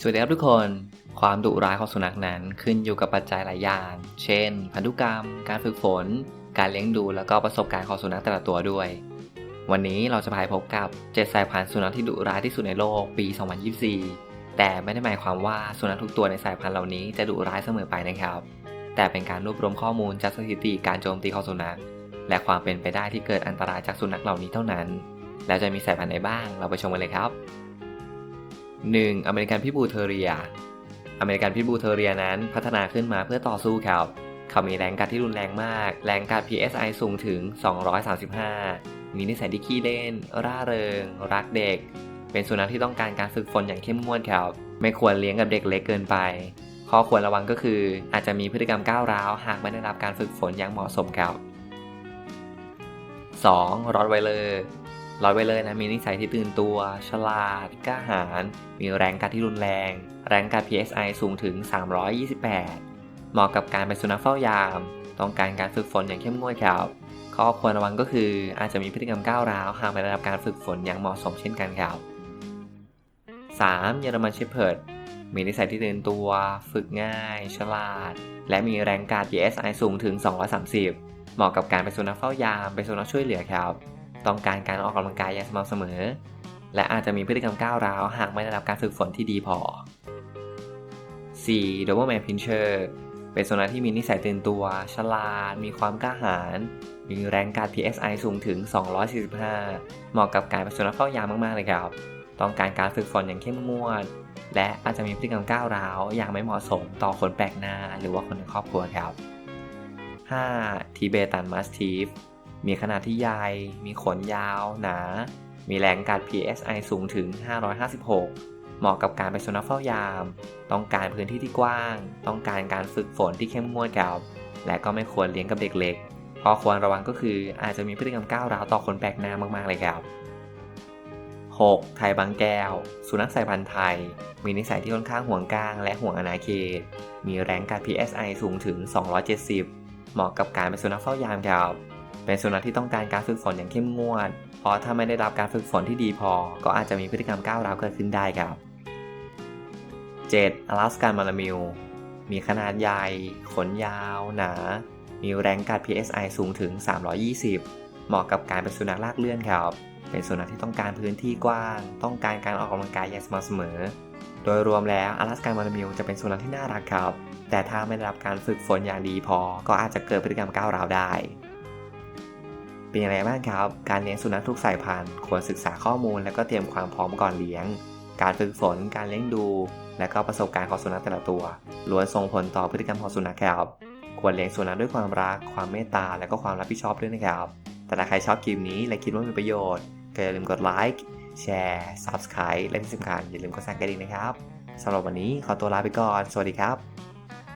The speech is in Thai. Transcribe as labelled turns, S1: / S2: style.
S1: สวัสดีครับทุกคน ความดุร้ายของสุนัขนั้นขึ้นอยู่กับปัจจัยหลายอย่าง เช่น พันธุกรรม การฝึกฝน การเลี้ยงดู แล้วก็ประสบการณ์ของสุนัขแต่ละตัวด้วย วันนี้เราจะพาไปพบกับ 7 สายพันธุ์สุนัขที่ดุร้ายที่สุดในโลกปี 2024 แต่ไม่ได้หมายความว่าสุนัขทุกตัวในสายพันธุ์เหล่านี้จะดุร้ายเสมอไปนะครับ แต่เป็นการรวบรวมข้อมูลจากสถิติการโจมตีของสุนัข และความเป็นไปได้ที่เกิดอันตรายจากสุนัขเหล่านี้เท่านั้น แล้วจะมีสายพันธุ์ไหนบ้าง เราไปชมกันเลยครับ 1. อเมริกันพิบูเทอเรีย อเมริกันพิบูเทอเรียนั้นพัฒนาขึ้นมาเพื่อต่อสู้ครับเขามีแรงกัดที่รุนแรงมาก แรงกัด PSI สูงถึง 235 มีนิสัยที่ขี้เล่น ร่าเริง รักเด็ก เป็นสุนัขที่ต้องการการฝึกฝนอย่างเข้มงวดครับ ไม่ควรเลี้ยงกับเด็กเล็กเกินไป ข้อควรระวังก็คือ อาจจะมีพฤติกรรมก้าวร้าว หากไม่ได้รับการฝึกฝนอย่างเหมาะสมครับ 2. รอดไวเลอร์ รอดไวเลอร์นะมีนิสัยที่ตื่นตัว ฉลาด กล้าหาญมีแรงกัดที่รุนแรง แรงกัด PSI สูงถึง 328 เหมาะกับการเป็นสุนัขเฝ้ายาม ต้องการการฝึกฝนอย่างเข้มงวดครับข้อควรระวังก็คืออาจจะมีพฤติกรรมก้าวร้าวหากไม่ได้รับการฝึกฝนอย่างเหมาะสมเช่นกันครับ 3. เยอรมันเชพเพิร์ดมีนิสัยที่ตื่นตัว ฝึกง่าย ฉลาด และมีแรงการ PSI สูงถึง 230 เหมาะกับการเป็นสุนัขเฝ้ายาม เป็นสุนัขช่วยเหลือครับ ต้องการการออกกำลังกายอย่างสม่ำเสมอ และอาจจะมีพฤติกรรมก้าวร้าวหากไม่ได้รับการฝึกฝนที่ดีพอ 4. d o b e r m a n Pinscher เป็นสุนัขที่มีนิสัยตื่นตัว ฉลาด มีความกล้าหาญ มีแรงการ PSI สูงถึง 245 เหมาะกับการเป็นสุนัขเฝ้ายามมาก ๆ เลยครับ ต้องการการฝึกฝนอย่างเข้มงวด และอาจจะมีพฤติกรรมก้าวร้าว อย่างไม่เหมาะสมต่อคนแปลกหน้า หรือว่าคนในครอบครัวครับ 5. ทิเบตันมัสทีฟ มีขนาดที่ใหญ่ มีขนยาว หนา มีแรงกัด PSI สูงถึง 556 เหมาะกับการเป็นสุนัขเฝ้ายาม ต้องการพื้นที่ที่กว้าง ต้องการการฝึกฝนที่เข้มงวดครับ และก็ไม่ควรเลี้ยงกับเด็กเล็กข้อควรระวังก็คืออาจจะมีพฤติกรรมก้าวร้าวต่อคนแปลกหน้ามากๆเลยครับ 6. ไทยบางแก้ว สุนัขสายพันธุ์ไทย มีนิสัยที่ค่อนข้างห่วงก้างและห่วงอาณาเขต มีแรงกัด PSI สูงถึง 270 เหมาะกับการเป็นสุนัขเฝ้ายามครับ เป็นสุนัขที่ต้องการการฝึกฝนอย่างเข้มงวด เพราะถ้าไม่ได้รับการฝึกฝนที่ดีพอ ก็อาจจะมีพฤติกรรมก้าวร้าวเกิดขึ้นได้ครับ 7. อลาสกันมาลามิลมีขนาดใหญ่ ขนยาว หนา มีแรงกัด PSI สูงถึง 320 เหมาะกับการเป็นสุนัขลากเลื่อนครับ เป็นสุนัขที่ต้องการพื้นที่กว้าง ต้องการการออกกำลังกายอย่างสม่ำเสมอ โดยรวมแล้วอลาสกันมาลามิลจะเป็นสุนัขที่น่ารักครับ แต่ถ้าไม่ได้รับการฝึกฝนอย่างดีพอ ก็อาจจะเกิดพฤติกรรมก้าวร้าวได้ เป็นอย่างไรบ้างครับ การเลี้ยงสุนัขทุกสายพันธุ์ควรศึกษาข้อมูล และก็เตรียมความพร้อมก่อนเลี้ยง การฝึกฝน การเลี้ยงดู และก็ประสบการณ์ของสุนัขแต่ละตัวล้วนส่งผลต่อพฤติกรรมของสุนัขครับควรเลี้ยงสุนัขด้วยความรัก ความเมตตา และก็ความรับผิดชอบด้วยนะครับ แต่ถ้าใครชอบคลิปนี้และคิดว่ามีประโยชน์ก็อย่าลืมกดไลค์ แชร์ Subscribe และที่สำคัญอย่าลืมกดสั่นกระดิ่งนะครับสำหรับวันนี้ขอตัวลาไปก่อน สวัสดีครับ